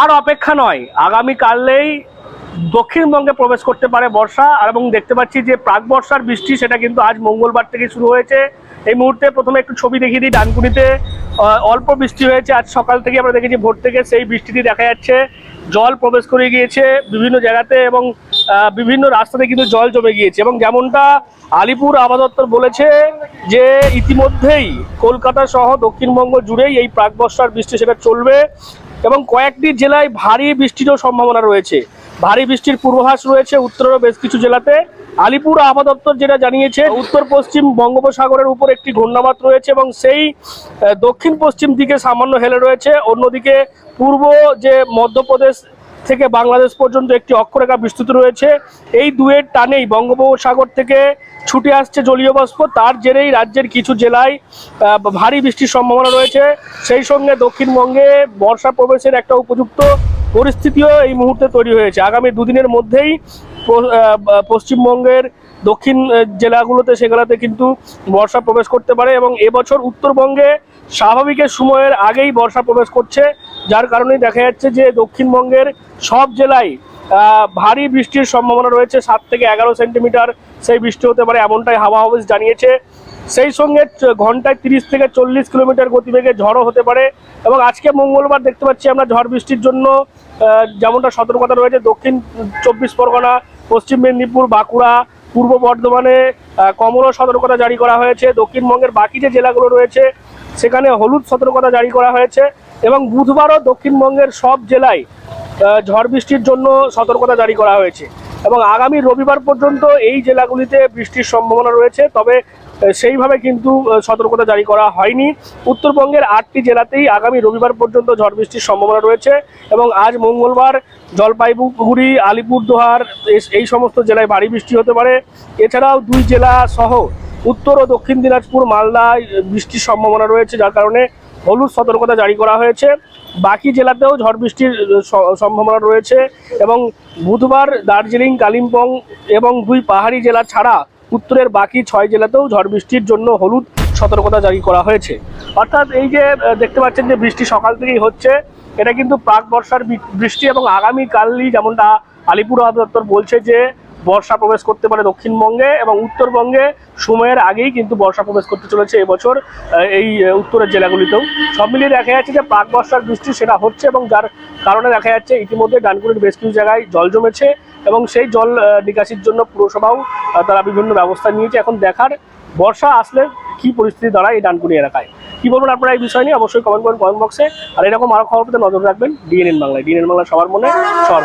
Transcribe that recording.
আর অপেক্ষা নয় আগামী কালেই দক্ষিণবঙ্গে প্রবেশ করতে পারে বর্ষা। আর এবং দেখতে পাচ্ছি যে প্রাক বর্ষার বৃষ্টি, সেটা কিন্তু আজ মঙ্গলবার থেকে শুরু হয়েছে। এই মুহূর্তে প্রথমে একটু ছবি দেখিয়ে দিই, ডানকুনিতে অল্প বৃষ্টি হয়েছে। আজ সকাল থেকে আমরা দেখেছি ভোর থেকে সেই বৃষ্টিটি দেখা যাচ্ছে। জল প্রবেশ করে গিয়েছে বিভিন্ন জায়গাতে এবং বিভিন্ন রাস্তাতে কিন্তু জল জমে গিয়েছে। এবং যেমনটা আলিপুর আবহাওয়া বলেছে যে ইতিমধ্যেই কলকাতা সহ দক্ষিণবঙ্গ জুড়েই এই প্রাক বর্ষার বৃষ্টি, সেটা চলবে। এবং কয়েকটি জেলায় ভারী বৃষ্টিরও সম্ভাবনা রয়েছে। ভারী বৃষ্টির পূর্বাভাস রয়েছে উত্তরেরও বেশ কিছু জেলাতে। আলিপুর আবহাওয়া দপ্তর যেটা জানিয়েছে উত্তর পশ্চিম বঙ্গোপসাগরের উপর একটি ঘূর্ণাবাত রয়েছে এবং সেই দক্ষিণ পশ্চিম দিকে সামান্য হেলে রয়েছে। অন্যদিকে পূর্ব যে মধ্যপ্রদেশ থেকে বাংলাদেশ পর্যন্ত একটি অক্ষরেখা বিস্তৃত রয়েছে। এই দুয়ের টানেই বঙ্গোপসাগর থেকে ছুটে আসছে জলীয় বাষ্প। তার জেরেই রাজ্যের কিছু জেলায় ভারী বৃষ্টির সম্ভাবনা রয়েছে। সেই সঙ্গে দক্ষিণবঙ্গে বর্ষা প্রবেশের একটা উপযুক্ত পরিস্থিতিও এই মুহূর্তে তৈরি হয়েছে। আগামী দুদিনের মধ্যেই পশ্চিমবঙ্গের দক্ষিণ জেলাগুলোতে, সেগুলোতে কিন্তু বর্ষা প্রবেশ করতে পারে এবং এবছর উত্তরবঙ্গে স্বাভাবিকের সময়ের আগেই বর্ষা প্রবেশ করছে, যার কারণেই দেখা যাচ্ছে যে দক্ষিণবঙ্গের সব জেলায় ভারী বৃষ্টির সম্ভাবনা রয়েছে, সাত থেকে এগারো সেন্টিমিটার সেই বৃষ্টি হতে পারে এমনটাই হাওয়া অফিস জানিয়েছে। সেই সঙ্গে ঘন্টায় তিরিশ থেকে চল্লিশ কিলোমিটার গতিবেগে ঝড়ও হতে পারে এবং আজকে মঙ্গলবার দেখতে পাচ্ছি আমরা ঝড় বৃষ্টির জন্য যেমনটা সতর্কতা রয়েছে, দক্ষিণ চব্বিশ পরগনা পশ্চিম মেদিনীপুর, বাঁকুড়া, পূর্ব বর্ধমানে কমলো সতর্কতা জারি করা হয়েছে। দক্ষিণবঙ্গের বাকি যে জেলাগুলো রয়েছে, সেখানে হলুদ সতর্কতা জারি করা হয়েছে এবং বুধবারও দক্ষিণবঙ্গের সব জেলায় ঝড় বৃষ্টির জন্য সতর্কতা জারি করা হয়েছে। এবং আগামী রবিবার পর্যন্ত এই জেলাগুলিতে বৃষ্টির সম্ভাবনা রয়েছে। তবে সেইভাবে কিন্তু সতর্কতা জারি করা হয়নি। উত্তরবঙ্গের আটটি জেলাতেই আগামী রবিবার পর্যন্ত ঝড় বৃষ্টির সম্ভাবনা রয়েছে এবং আজ মঙ্গলবার জলপাইগুড়ি, আলিপুরদুয়ার এই সমস্ত জেলায় ভারী বৃষ্টি হতে পারে। এছাড়াও দুই জেলা সহ উত্তর ও দক্ষিণ দিনাজপুর মালদায় বৃষ্টির সম্ভাবনা রয়েছে, যার কারণে হলুদ সতর্কতা জারি করা হয়েছে। বাকি জেলাতেও ঝড় বৃষ্টির সম্ভাবনা রয়েছে এবং বুধবার দার্জিলিং, কালিম্পং এবং দুই পাহাড়ি জেলা ছাড়া উত্তরের বাকি ছয় জেলাতেও ঝড় বৃষ্টির জন্য হলুদ সতর্কতা জারি করা হয়েছে। অর্থাৎ এই যে দেখতে পাচ্ছেন যে বৃষ্টি সকাল থেকেই হচ্ছে, এটা কিন্তু প্রাক বর্ষার বৃষ্টি এবং আগামীকালই যেমনটা আলিপুর দপ্তর বলছে যে বর্ষা প্রবেশ করতে পারে দক্ষিণবঙ্গে এবং উত্তরবঙ্গে। সময়ের আগেই কিন্তু বর্ষা প্রবেশ করতে চলেছে এবছর এই উত্তরের জেলাগুলিতেও। সব মিলিয়ে দেখা যাচ্ছে যে প্রাক বর্ষার বৃষ্টি সেটা হচ্ছে এবং যার কারণে দেখা যাচ্ছে ইতিমধ্যে ডানকুনির বেশ কিছু জায়গায় জল জমেছে এবং সেই জল নিকাশির জন্য পুরসভাও তারা বিভিন্ন ব্যবস্থা নিয়েছে। এখন দেখার বর্ষা আসলে কি পরিস্থিতি দাঁড়ায় এই ডানকুনি এলাকায়। কি বলবেন আপনারা এই বিষয় নিয়ে? অবশ্যই কমেন্ট করুন কমেন্ট বক্সে। আর এরকম আরও খবর পেতে নজর রাখবেন ডিএনএন বাংলায়। ডিএনএন বাংলা সবার মনে, সবার